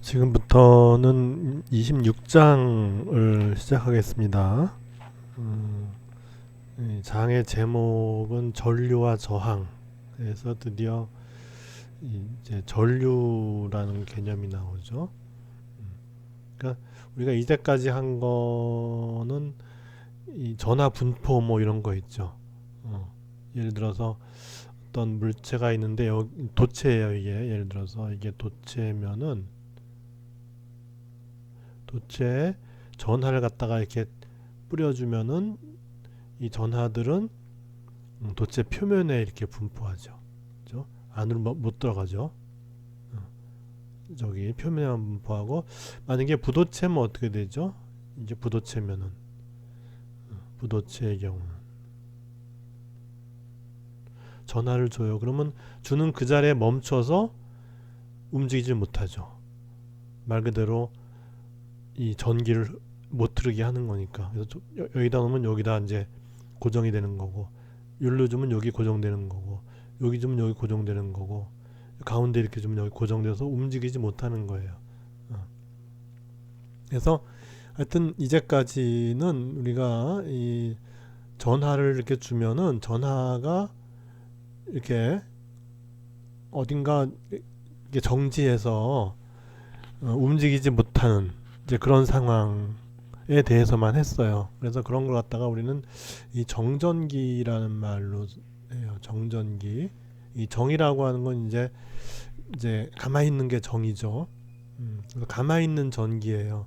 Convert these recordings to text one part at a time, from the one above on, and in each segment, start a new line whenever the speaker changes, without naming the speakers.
지금부터는 26장을 시작하겠습니다. 음, 이 장의 제목은 전류와 저항. 그래서 드디어 이제 전류라는 개념이 나오죠. 음, 그러니까 우리가 이제까지 한 거는 이 전하 분포 뭐 이런 거 있죠. 어, 예를 들어서 어떤 물체가 있는데 도체예요 이게 예를 들어서 이게 도체면은 도체에 전하를 갖다가 이렇게 뿌려주면은 이 전하들은 음, 도체 표면에 이렇게 분포하죠. 그죠? 안으로 못- 못 들어가죠. 어, 저기 표면에만 분포하고 만약에 부도체면 어떻게 되죠? 이제 부도체면은 어, 부도체의 경우는 전하를 줘요. 그러면 주는 그 자리에 멈춰서 움직이지 못하죠. 말 그대로 이 전기를 못 흐르게 하는 거니까. 그래서 여기다 놓으면 여기다 이제 고정이 되는 거고, 여기로 주면 여기 고정되는 거고, 여기 주면 여기 고정되는 거고, 가운데 이렇게 주면 여기 고정돼서 움직이지 못하는 거예요. 어. 그래서 하여튼 이제까지는 우리가 이 전하를 이렇게 주면은 전하가 이렇게 어딘가 이게 정지해서 어, 움직이지 못하는 이제 그런 상황에 대해서만 했어요. 그래서 그런 걸 갖다가 우리는 이 정전기라는 말로 해요. 정전기. 이 정이라고 하는 건 이제 이제 가만히 있는 게 정이죠. 음, 가만히 있는 전기예요.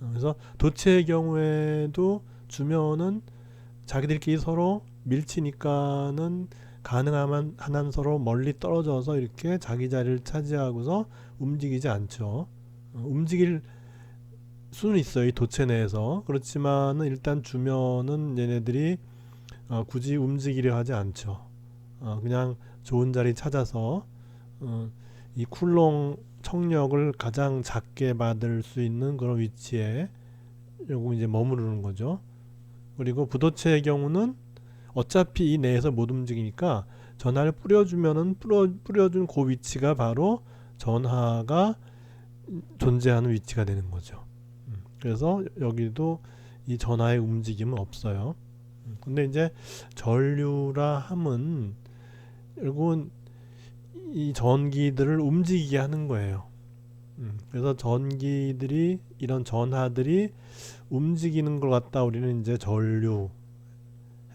어, 그래서 도체의 경우에도 주면은 자기들끼리 서로 밀치니까는 가능하면 하나는 서로 멀리 떨어져서 이렇게 자기 자리를 차지하고서 움직이지 않죠. 어, 움직일 수는 있어요. 이 도체 내에서. 그렇지만은 일단 주면은 얘네들이 어, 굳이 움직이려 하지 않죠. 어, 그냥 좋은 자리 찾아서 어, 이 쿨롱 청력을 가장 작게 받을 수 있는 그런 위치에 요거 이제 머무르는 거죠. 그리고 부도체의 경우는 어차피 이 내에서 못 움직이니까 전하를 뿌려주면은 뿌려, 뿌려준 그 위치가 바로 전하가 존재하는 위치가 되는 거죠. 음, 그래서 여기도 이 전하의 움직임은 없어요. 음, 근데 이제 전류라 함은 결국은 이 전기들을 움직이게 하는 거예요. 음, 그래서 전기들이 이런 전하들이 움직이는 걸 갖다 우리는 이제 전류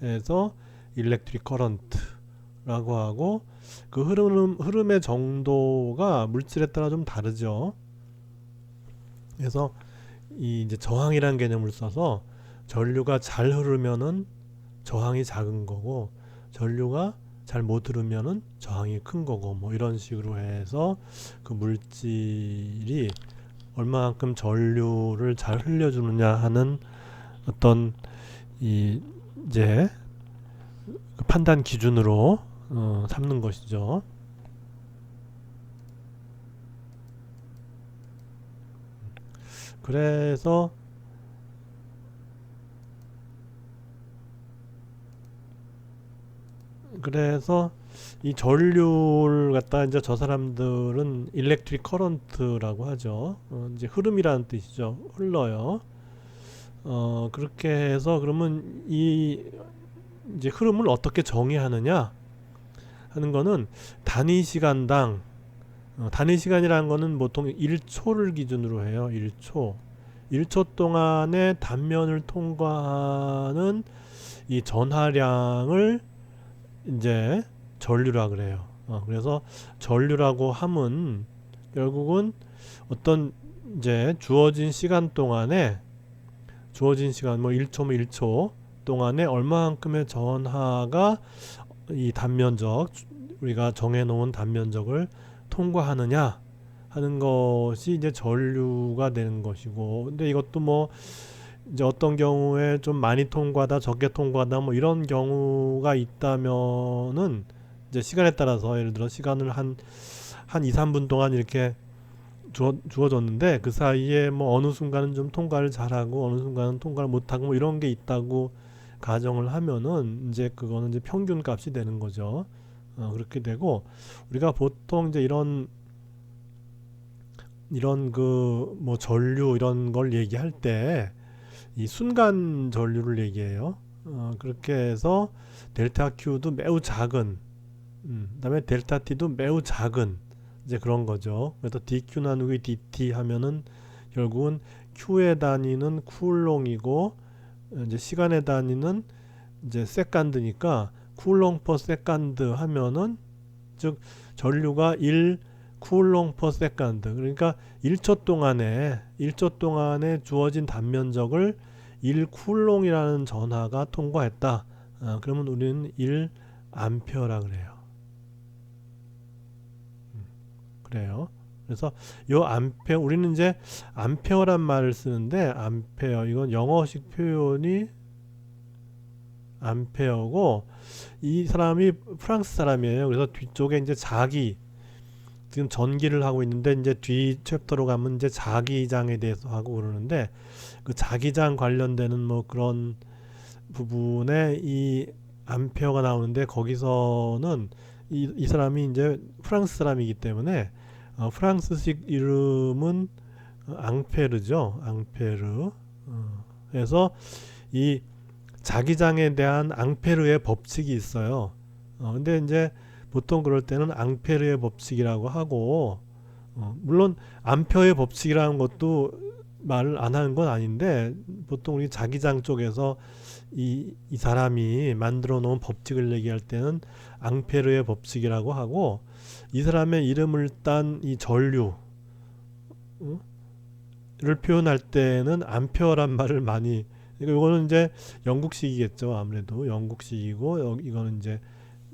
해서 일렉트릭 커런트라고 하고 그 흐름 흐름의 정도가 물질에 따라 좀 다르죠. 그래서 이 이제 저항이라는 개념을 써서 전류가 잘 흐르면은 저항이 작은 거고 전류가 잘 못 흐르면은 저항이 큰 거고 뭐 이런 식으로 해서 그 물질이 얼마만큼 전류를 잘 흘려주느냐 하는 어떤 이 이제 그 판단 기준으로 어, 삼는 것이죠. 그래서 그래서 이 전류를 갖다 이제 저 사람들은 일렉트릭 커런트라고 하죠. 어, 이제 흐름이라는 뜻이죠. 흘러요. 어, 그렇게 해서 그러면 이 이제 흐름을 어떻게 정의하느냐 하는 거는 단위 시간당 어, 단위 시간이라는 거는 보통 1초를 기준으로 해요. 1초. 1초 동안에 단면을 통과하는 이 전하량을 이제 전류라 그래요. 어, 그래서 전류라고 함은 결국은 어떤 이제 주어진 시간 동안에 주어진 시간 뭐 1초 뭐 1초 동안에 얼마만큼의 전하가 이 단면적 우리가 정해 놓은 단면적을 통과하느냐 하는 것이 이제 전류가 되는 것이고 근데 이것도 뭐 이제 어떤 경우에 좀 많이 통과다 적게 통과다 뭐 이런 경우가 있다면은 이제 시간에 따라서 예를 들어 시간을 한한 2, 3분 동안 이렇게 주어, 주어졌는데 그 사이에 뭐 어느 순간은 좀 통과를 잘하고 어느 순간은 통과를 못하고 뭐 이런 게 있다고 가정을 하면은 이제 그거는 이제 평균 값이 되는 거죠. 어, 그렇게 되고 우리가 보통 이제 이런 이런 그 뭐 전류 이런 걸 얘기할 때 이 순간 전류를 얘기해요. 어, 그렇게 해서 델타 Q도 매우 작은, 음, 그다음에 델타 T도 매우 작은 이제 그런 거죠. 그래서 dQ 나누기 dt 하면은 결국은 Q의 단위는 쿨롱이고 이제 시간의 단위는 이제 세간드니까 쿨롱 퍼 세간드 하면은 즉 전류가 1 쿨롱 퍼 세컨드 그러니까 1초 동안에 1초 동안에 주어진 단면적을 1 쿨롱이라는 전하가 통과했다. 어, 그러면 우리는 1 암페어라 그래요. 음, 그래요. 그래서 요 암페어 우리는 이제 암페어란 말을 쓰는데 암페어 이건 영어식 표현이 암페어고 이 사람이 프랑스 사람이에요. 그래서 뒤쪽에 이제 자기 지금 전기를 하고 있는데 이제 뒤 챕터로 가면 이제 자기장에 대해서 하고 그러는데 그 자기장 관련되는 뭐 그런 부분에 이 암페어가 나오는데 거기서는 이, 이 사람이 이제 프랑스 사람이기 때문에 어, 프랑스식 이름은 앙페르죠. 앙페르. 어, 그래서 이 자기장에 대한 앙페르의 법칙이 있어요. 어, 근데 이제 보통 그럴 때는 앙페르의 법칙이라고 하고 어, 물론 암페어의 법칙이라는 것도 말을 안 하는 건 아닌데 보통 우리 자기장 쪽에서 이, 이 사람이 만들어 놓은 법칙을 얘기할 때는 앙페르의 법칙이라고 하고 이 사람의 이름을 딴 이 전류 어? 를 표현할 때는 암페어란 말을 많이 그러니까 이거는 이제 영국식이겠죠 아무래도 영국식이고 이거는 이제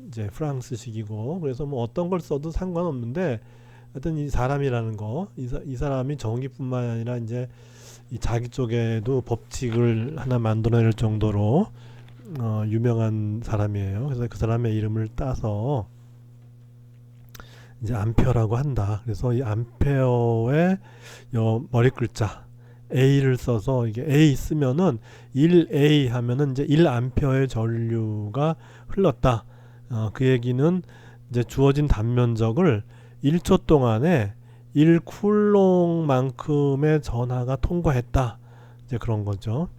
이제 프랑스식이고 그래서 뭐 어떤 걸 써도 상관없는데 하여튼 이 사람이라는 거, 이, 사, 이 사람이 전기뿐만 아니라 이제 이 자기 쪽에도 법칙을 하나 만들어낼 정도로 어, 유명한 사람이에요. 그래서 그 사람의 이름을 따서 이제 암페어라고 한다. 그래서 이 암페어의 요 머리 글자 A를 써서 이게 A 쓰면은 1A 하면은 이제 1암페어의 전류가 흘렀다. 어, 그 얘기는 이제 주어진 단면적을 1초 동안에 1쿨롱만큼의 전하가 통과했다. 이제 그런 거죠.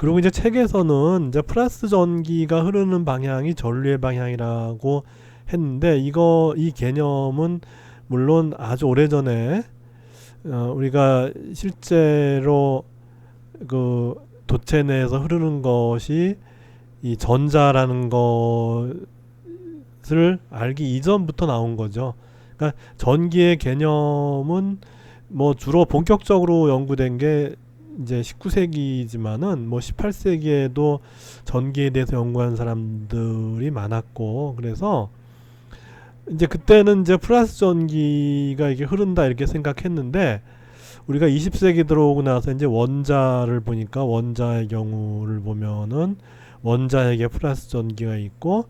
그리고 이제 책에서는 이제 플러스 전기가 흐르는 방향이 전류의 방향이라고 했는데 이거 이 개념은 물론 아주 오래전에 어, 우리가 실제로 그 도체 내에서 흐르는 것이 이 전자라는 것을 알기 이전부터 나온 거죠. 그러니까 전기의 개념은 뭐 주로 본격적으로 연구된 게 이제 19세기지만은 뭐 18세기에도 전기에 대해서 연구한 사람들이 많았고 그래서 이제 그때는 이제 플러스 전기가 이게 흐른다 이렇게 생각했는데 우리가 20세기 들어오고 나서 이제 원자를 보니까 원자의 경우를 보면은 원자에게 플러스 전기가 있고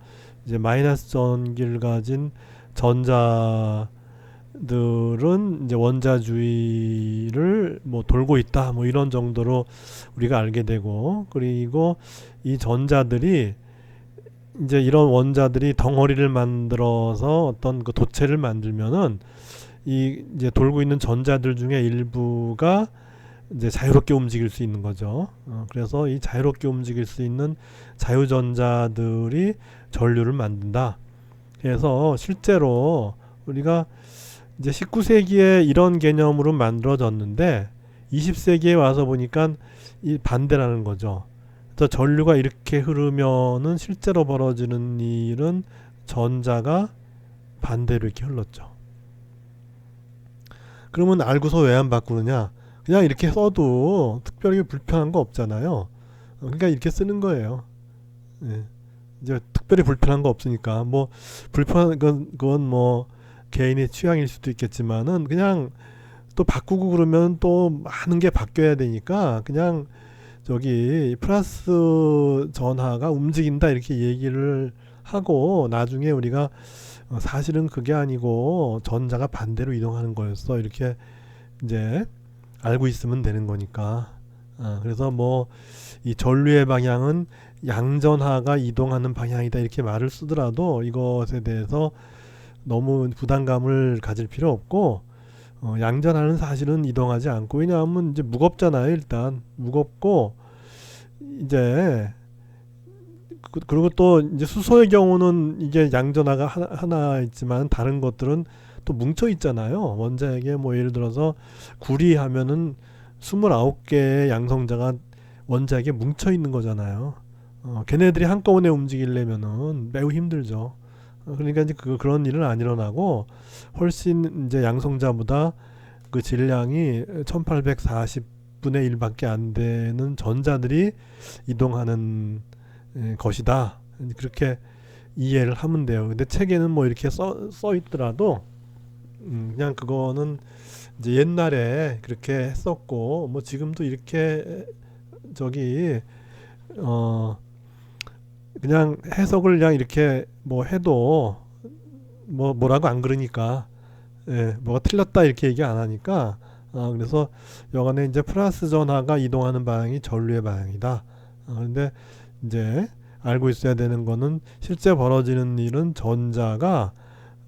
이제 마이너스 전기를 가진 전자들은 이제 원자주의를 뭐 돌고 있다 뭐 이런 정도로 우리가 알게 되고 그리고 이 전자들이 이제 이런 원자들이 덩어리를 만들어서 어떤 그 도체를 만들면은 이 이제 돌고 있는 전자들 중에 일부가 이제 자유롭게 움직일 수 있는 거죠. 어, 그래서 이 자유롭게 움직일 수 있는 자유전자들이 전류를 만든다. 그래서 실제로 우리가 이제 19세기에 이런 개념으로 만들어졌는데 20세기에 와서 보니까 이 반대라는 거죠. 그래서 전류가 이렇게 흐르면은 실제로 벌어지는 일은 전자가 반대로 이렇게 흘렀죠. 그러면 알고서 왜 안 바꾸느냐? 그냥 이렇게 써도 특별히 불편한 거 없잖아요. 어, 그러니까 이렇게 쓰는 거예요. 예. 이제 특별히 불편한 거 없으니까 뭐 불편한 건 그건 뭐 개인의 취향일 수도 있겠지만은 그냥 또 바꾸고 그러면 또 많은 게 바뀌어야 되니까 그냥 저기 플러스 전하가 움직인다 이렇게 얘기를 하고 나중에 우리가 어, 사실은 그게 아니고 전자가 반대로 이동하는 거였어 이렇게 이제 알고 있으면 되는 거니까. 어, 그래서 뭐 이 전류의 방향은 양전하가 이동하는 방향이다 이렇게 말을 쓰더라도 이것에 대해서 너무 부담감을 가질 필요 없고 어, 양전하는 사실은 이동하지 않고 왜냐하면 이제 무겁잖아요 일단 무겁고 이제 그, 그리고 또 이제 수소의 경우는 이게 양전하가 하나, 하나 있지만 다른 것들은 또 뭉쳐 있잖아요. 원자에게 뭐 예를 들어서 구리 하면은 29개의 양성자가 원자에게 뭉쳐 있는 거잖아요. 어, 걔네들이 한꺼번에 움직이려면은 매우 힘들죠. 어, 그러니까 이제 그 그런 일은 안 일어나고 훨씬 이제 양성자보다 그 질량이 1840 분의 1밖에 안 되는 전자들이 이동하는 에, 것이다. 그렇게 이해를 하면 돼요. 근데 책에는 뭐 이렇게 써, 써 있더라도 음, 그냥 그거는 이제 옛날에 그렇게 했었고 뭐 지금도 이렇게 저기 어 그냥 해석을 그냥 이렇게 뭐 해도 뭐 뭐라고 안 그러니까 예, 뭐가 틀렸다 이렇게 얘기 안 하니까 아 그래서 여간에 이제 플러스 전하가 이동하는 방향이 전류의 방향이다. 아, 근데 이제 알고 있어야 되는 거는 실제 벌어지는 일은 전자가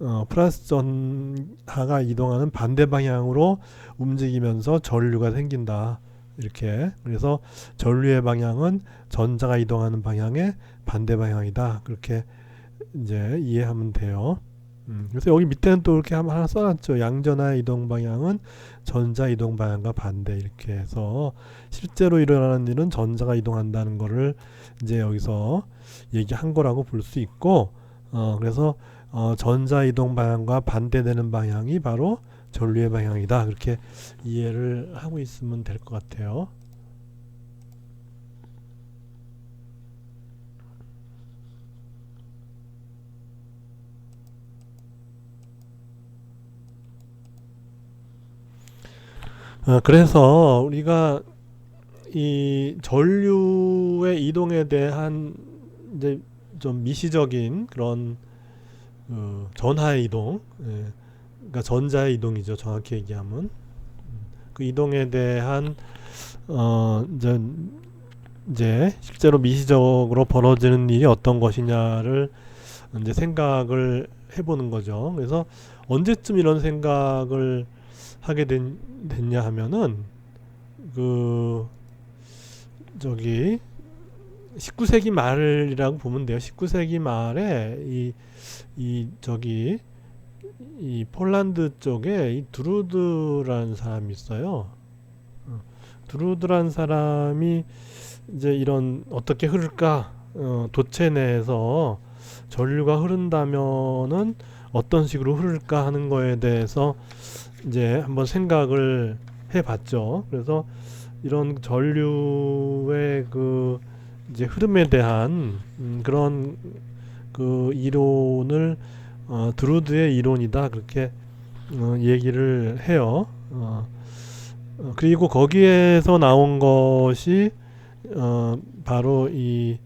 어, 플러스 전하가 이동하는 반대 방향으로 움직이면서 전류가 생긴다. 이렇게 그래서 전류의 방향은 전자가 이동하는 방향의 반대 방향이다. 그렇게 이제 이해하면 돼요. 음, 그래서 여기 밑에는 또 이렇게 하나 써놨죠. 양전하의 이동 방향은 전자 이동 방향과 반대 이렇게 해서 실제로 일어나는 일은 전자가 이동한다는 거를 이제 여기서 얘기한 거라고 볼 수 있고, 어, 그래서 어, 전자 이동 방향과 반대되는 방향이 바로 전류의 방향이다. 그렇게 이해를 하고 있으면 될 것 같아요. 어, 그래서 우리가 이 전류의 이동에 대한 이제 좀 미시적인 그런 어, 전하의 이동, 예, 그러니까 전자의 이동이죠. 정확히 얘기하면 그 이동에 대한 어 이제 이제 실제로 미시적으로 벌어지는 일이 어떤 것이냐를 이제 생각을 해보는 거죠. 그래서 언제쯤 이런 생각을 하게 된, 됐냐 하면은 그 저기 19세기 말이라고 보면 돼요. 19세기 말에 이, 이 저기 이 폴란드 쪽에 이 드루드라는 사람이 있어요. 어, 드루드라는 사람이 이제 이런 어떻게 흐를까 어, 도체 내에서 전류가 흐른다면은 어떤 식으로 흐를까 하는 거에 대해서 이제 한번 생각을 해봤죠. 그래서 이런 전류의 그 이제 흐름에 대한 음, 그런 그 이론을 어, 드루드의 이론이다 그렇게 어, 얘기를 해요. 어, 어, 그리고 거기에서 나온 것이 어, 바로 이,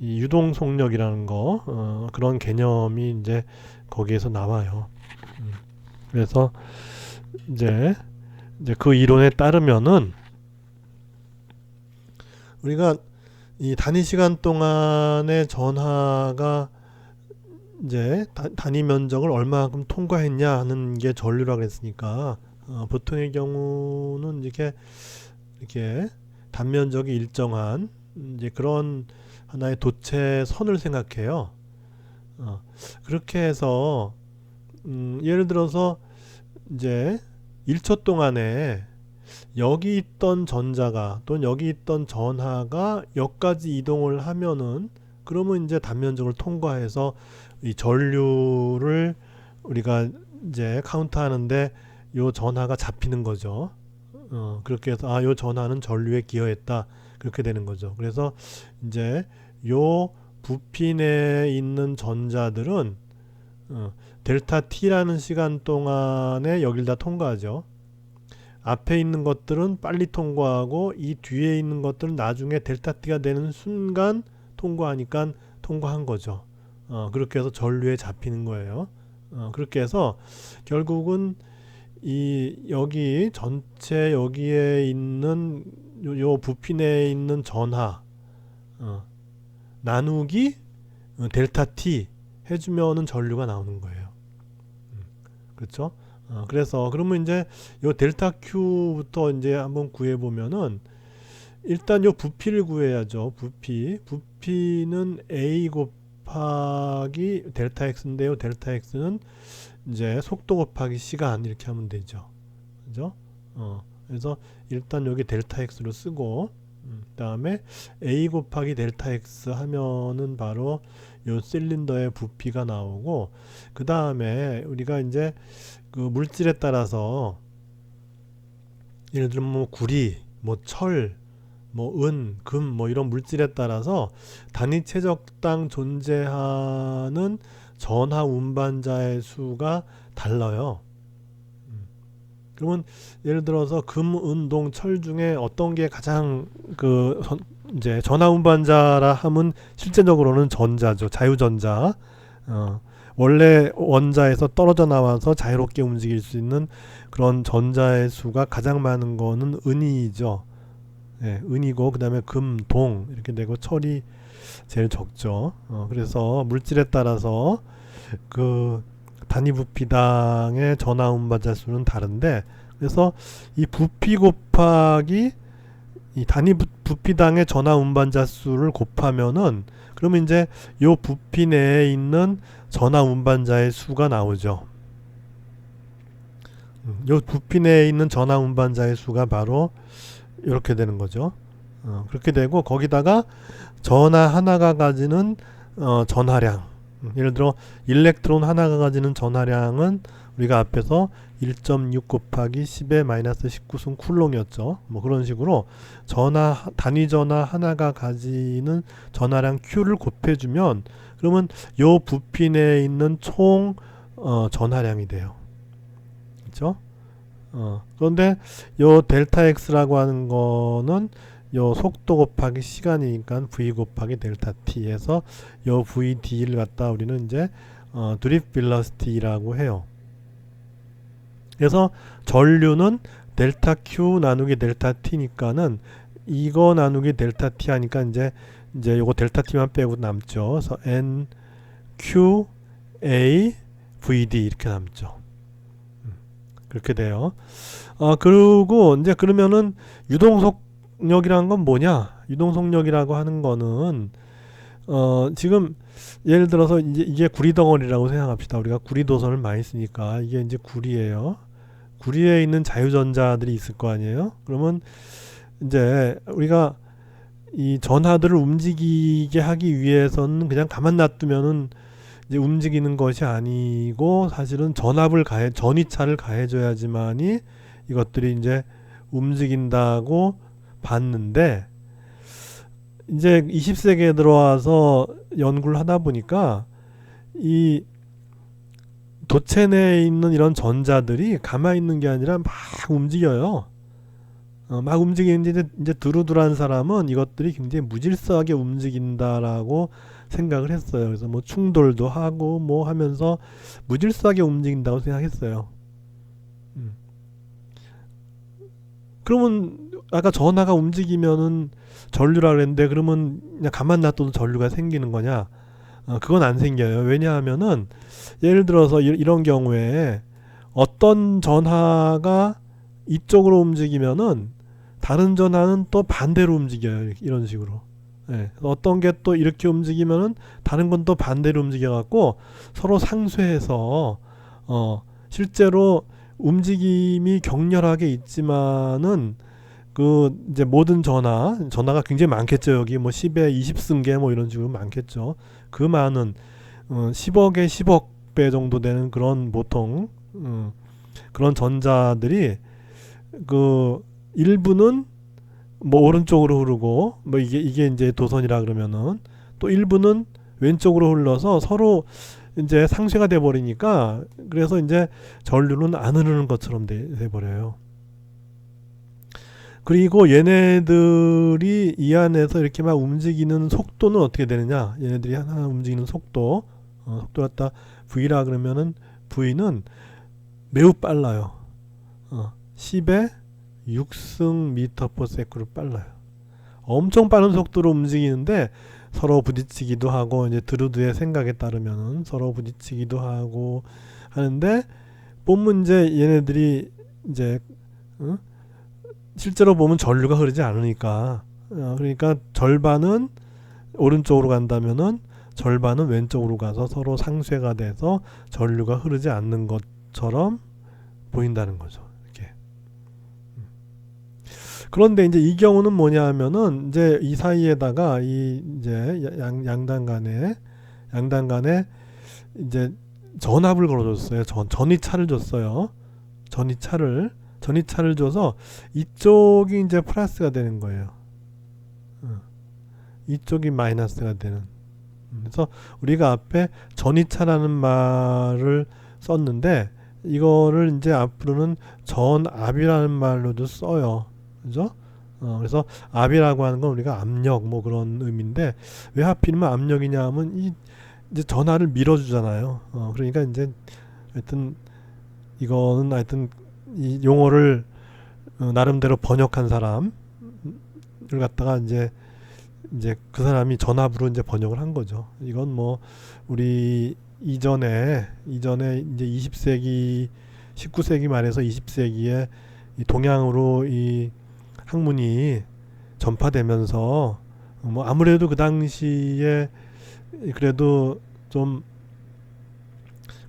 이 유동 속력이라는 거 어, 그런 개념이 이제 거기에서 나와요. 음, 그래서 이제 이제 그 이론에 따르면은 우리가 이 단위 시간 동안의 전하가 이제 다, 단위 면적을 얼마만큼 통과했냐 하는 게 전류라 그랬으니까 어, 보통의 경우는 이렇게 이렇게 단면적이 일정한 이제 그런 하나의 도체 선을 생각해요. 어, 그렇게 해서 음, 예를 들어서 이제 1초 동안에 여기 있던 전자가 또는 여기 있던 전하가 여기까지 이동을 하면은 그러면 이제 단면적을 통과해서 이 전류를 우리가 이제 카운트하는데 요 전하가 잡히는 거죠. 어, 그렇게 해서 아, 요 전하는 전류에 기여했다. 그렇게 되는 거죠. 그래서 이제 요 부핀에 있는 전자들은 어, 델타 t라는 시간 동안에 여길 다 통과하죠. 앞에 있는 것들은 빨리 통과하고 이 뒤에 있는 것들은 나중에 델타 t가 되는 순간 통과하니까 통과한 거죠. 어, 그렇게 해서 전류에 잡히는 거예요. 어, 그렇게 해서 결국은 이 여기 전체 여기에 있는 요, 요 부핀에 있는 전하 어, 나누기 어, 델타 t 해주면은 전류가 나오는 거예요. 음, 그렇죠? 어, 그래서 그러면 이제 요 델타 Q부터 이제 한번 구해 보면은 일단 요 부피를 구해야죠. 부피. 부피는 A 곱하기 델타 X인데요. 델타 X는 이제 속도 곱하기 시간 이렇게 하면 되죠. 그죠? 어. 그래서 일단 여기 델타 X로 쓰고 음, 그 다음에 A 곱하기 델타 X 하면은 바로 요 실린더의 부피가 나오고 그 다음에 우리가 이제 그 물질에 따라서 예를 들면 뭐 구리, 뭐 철, 뭐 은, 금, 뭐 이런 물질에 따라서 단위 최적당 존재하는 전하 운반자의 수가 달라요. 음. 그러면 예를 들어서 금, 은, 동, 철 중에 어떤 게 가장 그 선- 이제 전하 운반자라 하면 실제적으로는 전자죠. 자유전자. 어, 원래 원자에서 떨어져 나와서 자유롭게 움직일 수 있는 그런 전자의 수가 가장 많은 거는 은이죠. 예, 은이고 그다음에 금, 동 이렇게 되고 철이 제일 적죠. 어, 그래서 물질에 따라서 그 단위 부피당의 전하 운반자 수는 다른데 그래서 이 부피 곱하기 이 단위 부, 부피당의 전하 운반자 수를 곱하면은 그러면 이제 요 부피 내에 있는 전하 운반자의 수가 나오죠. 음, 요 부피 내에 있는 전하 운반자의 수가 바로 이렇게 되는 거죠. 어, 그렇게 되고 거기다가 전하 하나가 가지는 어, 전하량. 음, 예를 들어 일렉트론 하나가 가지는 전하량은 우리가 앞에서 1.6 곱하기 10의 마이너스 19승 쿨롱이었죠. 뭐 그런 식으로 전하 단위 전하 하나가 가지는 전하량 Q를 곱해주면 그러면 요 부피 내에 있는 총 어, 전하량이 돼요. 그렇죠? 어, 그런데 요 델타 X라고 하는 거는 요 속도 곱하기 시간이니까 V 곱하기 델타 T에서 요 VD를 갖다 우리는 이제 어, 드립 빌러스티라고 해요. 그래서 전류는 델타 Q 나누기 델타 T니까는 이거 나누기 델타 T 하니까 이제 이제 요거 델타 T만 빼고 남죠. 그래서 N Q A V D 이렇게 남죠. 음, 그렇게 돼요. 아 그리고 이제 그러면은 유동속력이란 건 뭐냐? 유동속력이라고 하는 거는 어 지금 예를 들어서 이제 이게 구리 덩어리라고 생각합시다. 우리가 구리 도선을 많이 쓰니까 이게 이제 구리예요. 구리에 있는 자유전자들이 있을 거 아니에요? 그러면 이제 우리가 이 전하들을 움직이게 하기 위해서는 그냥 가만 놔두면은 이제 움직이는 것이 아니고 사실은 전압을 가해 전위차를 가해줘야지만이 이것들이 이제 움직인다고 봤는데 이제 20세기에 들어와서 연구를 하다 보니까 이 도체 내에 있는 이런 전자들이 가만히 있는 게 아니라 막 움직여요. 어, 막 움직이는데 이제, 이제 두루두루한 사람은 이것들이 굉장히 무질서하게 움직인다라고 생각을 했어요. 그래서 뭐 충돌도 하고 뭐 하면서 무질서하게 움직인다고 생각했어요. 음. 그러면 아까 전하가 움직이면은 전류라 그랬는데 그러면 그냥 가만 놔둬도 전류가 생기는 거냐? 어, 그건 안 생겨요. 왜냐하면은 예를 들어서 이, 이런 경우에 어떤 전하가 이쪽으로 움직이면은 다른 전하는 또 반대로 움직여요. 이런 식으로. 예, 어떤 게 또 이렇게 움직이면은 다른 건 또 반대로 움직여 갖고 서로 상쇄해서 어 실제로 움직임이 격렬하게 있지만은 그 이제 모든 전화 전화가 굉장히 많겠죠 여기 뭐 10에 20승계 뭐 이런 식으로 많겠죠 그 많은 어, 10억에 10억 배 정도 되는 그런 보통 음, 그런 전자들이 그 일부는 뭐 오른쪽으로 흐르고 뭐 이게 이게 이제 도선이라 그러면은 또 일부는 왼쪽으로 흘러서 서로 이제 상쇄가 돼 버리니까 그래서 이제 전류는 안 흐르는 것처럼 돼, 돼 버려요. 그리고 얘네들이 이 안에서 이렇게 막 움직이는 속도는 어떻게 되느냐? 얘네들이 하나 움직이는 속도, 어, 속도 갖다 V라 그러면은 V는 매우 빨라요. 어, 10에 6승 미터 퍼 세크로 빨라요. 엄청 빠른 속도로 움직이는데 서로 부딪히기도 하고 이제 드루드의 생각에 따르면은 서로 부딪히기도 하고 하는데 본 문제 얘네들이 이제 어? 실제로 보면 전류가 흐르지 않으니까 어, 그러니까 절반은 오른쪽으로 간다면은 절반은 왼쪽으로 가서 서로 상쇄가 돼서 전류가 흐르지 않는 것처럼 보인다는 거죠. 이렇게. 음. 그런데 이제 이 경우는 뭐냐 하면은 이제 이 사이에다가 이 이제 양, 양단 간에 양단 간에 이제 전압을 걸어줬어요. 전 전이차를 줬어요. 전이차를 전이차를 줘서 이쪽이 이제 플러스가 되는 거예요. 어. 이쪽이 마이너스가 되는. 음, 그래서 우리가 앞에 전이차라는 말을 썼는데 이거를 이제 앞으로는 전압이라는 말로도 써요. 그죠? 어, 그래서 압이라고 하는 건 우리가 압력 뭐 그런 의미인데 왜 하필이면 압력이냐 하면 이 이제 전화를 밀어주잖아요. 어, 그러니까 이제 하여튼 이거는 하여튼 이 용어를 어, 나름대로 번역한 사람을 갖다가 이제 이제 그 사람이 전압으로 이제 번역을 한 거죠. 이건 뭐 우리 이전에 이전에 이제 20세기 19세기 말에서 20세기에 이 동양으로 이 학문이 전파되면서 뭐 아무래도 그 당시에 그래도 좀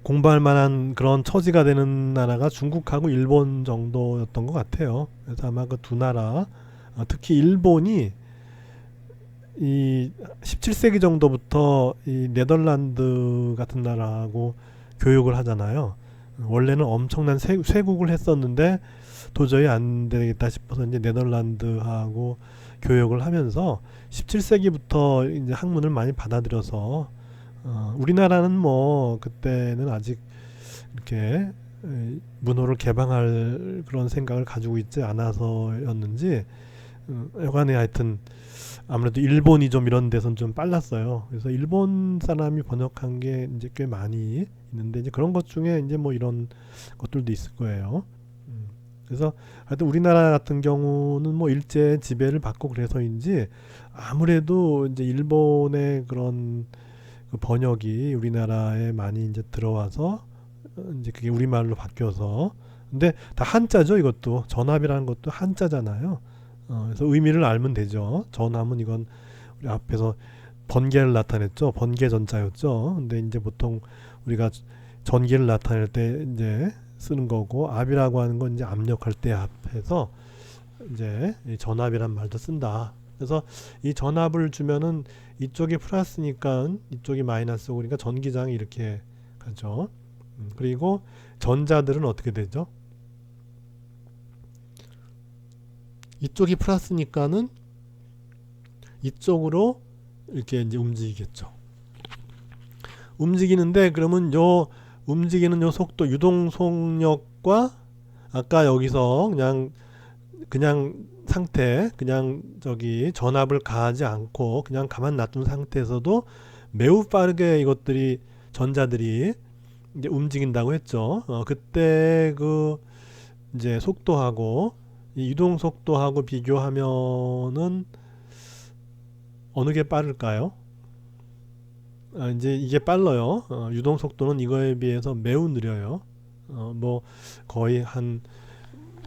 공부할 만한 그런 처지가 되는 나라가 중국하고 일본 정도였던 것 같아요. 그래서 아마 그 두 나라, 어, 특히 일본이 이 17세기 정도부터 이 네덜란드 같은 나라하고 교육을 하잖아요. 원래는 엄청난 세, 쇄국을 했었는데 도저히 안 되겠다 싶어서 이제 네덜란드하고 교육을 하면서 17세기부터 이제 학문을 많이 받아들여서 어, 우리나라는 뭐 그때는 아직 이렇게 문호를 개방할 그런 생각을 가지고 있지 않아서였는지 어, 여간에 하여튼 아무래도 일본이 좀 이런 데선 좀 빨랐어요. 그래서 일본 사람이 번역한 게 이제 꽤 많이 있는데 이제 그런 것 중에 이제 뭐 이런 것들도 있을 거예요. 음, 그래서 하여튼 우리나라 같은 경우는 뭐 일제 지배를 받고 그래서인지 아무래도 이제 일본의 그런 그 번역이 우리나라에 많이 이제 들어와서 이제 그게 우리말로 바뀌어서 근데 다 한자죠 이것도 전압이라는 것도 한자잖아요. 어, 그래서 의미를 알면 되죠. 전함은 이건 우리 앞에서 번개를 나타냈죠. 번개 전자였죠. 근데 이제 보통 우리가 전기를 나타낼 때 이제 쓰는 거고 압이라고 하는 건 이제 압력할 때 압해서 이제 전압이란 말도 쓴다. 그래서 이 전압을 주면은 이쪽이 플러스니까 이쪽이 마이너스고 그러니까 전기장이 이렇게 가죠. 음, 그리고 전자들은 어떻게 되죠? 이쪽이 플러스니까는 이쪽으로 이렇게 이제 움직이겠죠. 움직이는데 그러면 요 움직이는 요 속도 유동 속력과 아까 여기서 그냥 그냥 상태 그냥 저기 전압을 가하지 않고 그냥 가만 놔둔 상태에서도 매우 빠르게 이것들이 전자들이 이제 움직인다고 했죠. 어, 그때 그 이제 속도하고 이 이동 속도하고 비교하면은 어느 게 빠를까요? 아, 이제 이게 빨라요. 어, 유동 속도는 이거에 비해서 매우 느려요. 어, 뭐 거의 한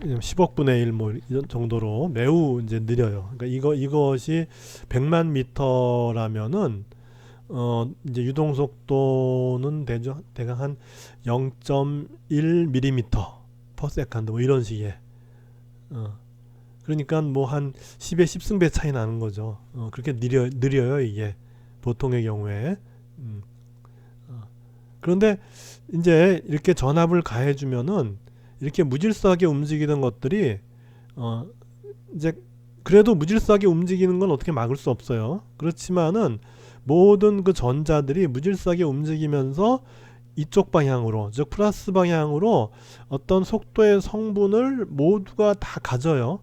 10억분의 1뭐 이런 정도로 매우 이제 느려요. 그러니까 이거 이것이 100만 미터라면은 어 이제 유동 속도는 대죠 대강 한 0.1 밀리미터 퍼 세컨드 뭐 이런 식의 어 그러니까 뭐 한 10의 10승배 차이 나는 거죠. 어 그렇게 느려 느려요 이게 보통의 경우에. 음. 어. 그런데 이제 이렇게 전압을 가해 주면은 이렇게 무질서하게 움직이던 것들이 어 이제 그래도 무질서하게 움직이는 건 어떻게 막을 수 없어요. 그렇지만은 모든 그 전자들이 무질서하게 움직이면서 이쪽 방향으로 즉 플러스 방향으로 어떤 속도의 성분을 모두가 다 가져요.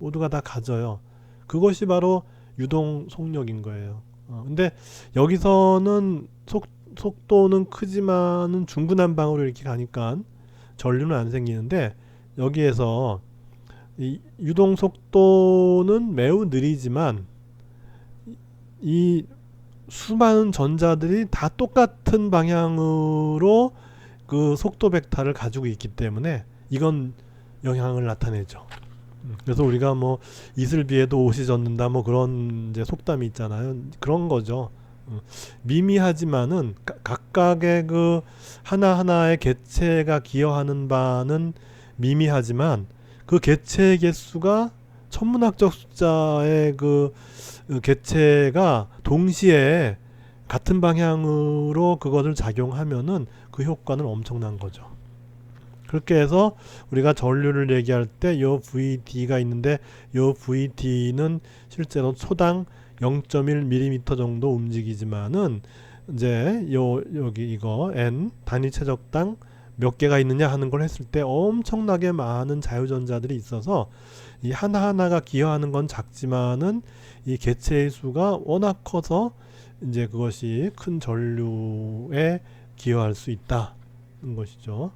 모두가 다 가져요. 그것이 바로 유동 속력인 거예요. 어, 근데 여기서는 속, 속도는 크지만은 중근한 방으로 이렇게 가니까 전류는 안 생기는데 여기에서 이 유동 속도는 매우 느리지만 이 수많은 전자들이 다 똑같은 방향으로 그 속도 벡터를 가지고 있기 때문에 이건 영향을 나타내죠. 음, 그래서 우리가 뭐 이슬 비에도 옷이 젖는다 뭐 그런 이제 속담이 있잖아요. 그런 거죠. 음, 미미하지만은 가- 각각의 그 하나하나의 개체가 기여하는 바는 미미하지만 그 개체의 개수가 천문학적 숫자의 그 어, 개체가 동시에 같은 방향으로 그것을 작용하면은 그 효과는 엄청난 거죠. 그렇게 해서 우리가 전류를 얘기할 때 요 VD가 있는데 요 VD는 실제로 초당 0.1mm 정도 움직이지만은 이제 요 여기 이거 n 단위 최적당 몇 개가 있느냐 하는 걸 했을 때 엄청나게 많은 자유전자들이 있어서 이 하나하나가 기여하는 건 작지만은 이 개체의 수가 워낙 커서 이제 그것이 큰 전류에 기여할 수 있다는 것이죠.